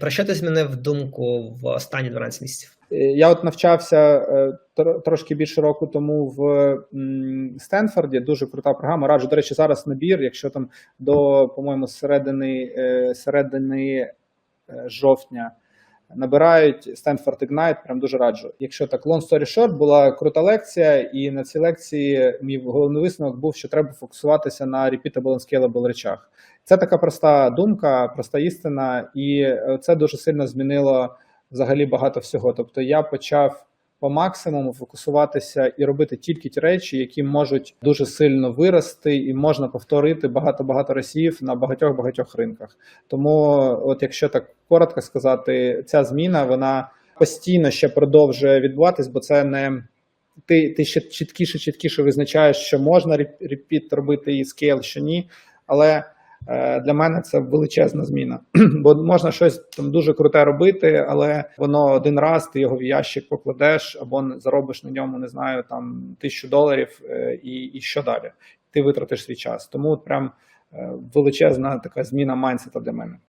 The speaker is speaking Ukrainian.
Про що ти змінив думку в останні 12 місяців? Е, Я от навчався е, трошки більше року тому в Стенфорді. Дуже крута програма. Раджу, до речі, зараз набір. Якщо там до, по-моєму, середини, е, середини жовтня набирають Stanford Ignite, прям дуже раджу. Якщо так long story short, була крута лекція, і на цій лекції мій головний висновок був, що треба фокусуватися на repeatable and scalable речах. Це така проста думка, проста істина, і е, це дуже сильно змінило взагалі багато всього. Тобто я почав по максимуму фокусуватися і робити тільки ті речі, які можуть дуже сильно вирости, і можна повторити багато-багато разів на багатьох-багатьох ринках. Тому, от якщо так коротко сказати, ця зміна вона постійно ще продовжує відбуватись, бо це не ти, ти ще чіткіше, чіткіше визначаєш, що можна реп- репіт робити і скейл, що ні. Але для мене це величезна зміна. Бо можна щось там дуже круте робити, але воно один раз ти його в ящик покладеш або заробиш на ньому, не знаю, там тисячу доларів, е, і, і що далі? Ти витратиш свій час. Тому прям е, величезна така зміна майнсета для мене.